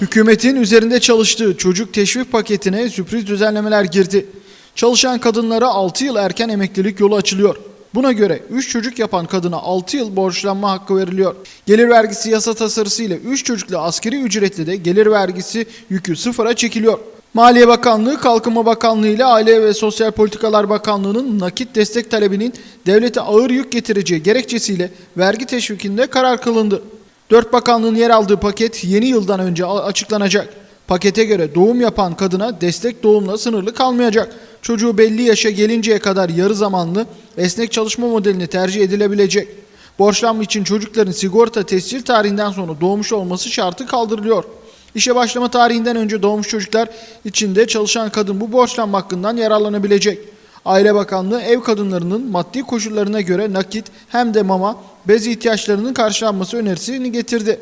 Hükümetin üzerinde çalıştığı çocuk teşvik paketine sürpriz düzenlemeler girdi. Çalışan kadınlara 6 yıl erken emeklilik yolu açılıyor. Buna göre 3 çocuk yapan kadına 6 yıl borçlanma hakkı veriliyor. Gelir vergisi yasa tasarısı ile 3 çocuklu askeri ücretli de gelir vergisi yükü sıfıra çekiliyor. Maliye Bakanlığı, Kalkınma Bakanlığı ile Aile ve Sosyal Politikalar Bakanlığı'nın nakit destek talebinin devlete ağır yük getireceği gerekçesiyle vergi teşvikinde karar kılındı. Dört bakanlığın yer aldığı paket yeni yıldan önce açıklanacak. Pakete göre doğum yapan kadına destek doğumla sınırlı kalmayacak. Çocuğu belli yaşa gelinceye kadar yarı zamanlı esnek çalışma modelini tercih edilebilecek. Borçlanma için çocukların sigorta tescil tarihinden sonra doğmuş olması şartı kaldırılıyor. İşe başlama tarihinden önce doğmuş çocuklar için de çalışan kadın bu borçlanma hakkından yararlanabilecek. Aile Bakanlığı ev kadınlarının maddi koşullarına göre nakit hem de mama, bez ihtiyaçlarının karşılanması önerisini getirdi.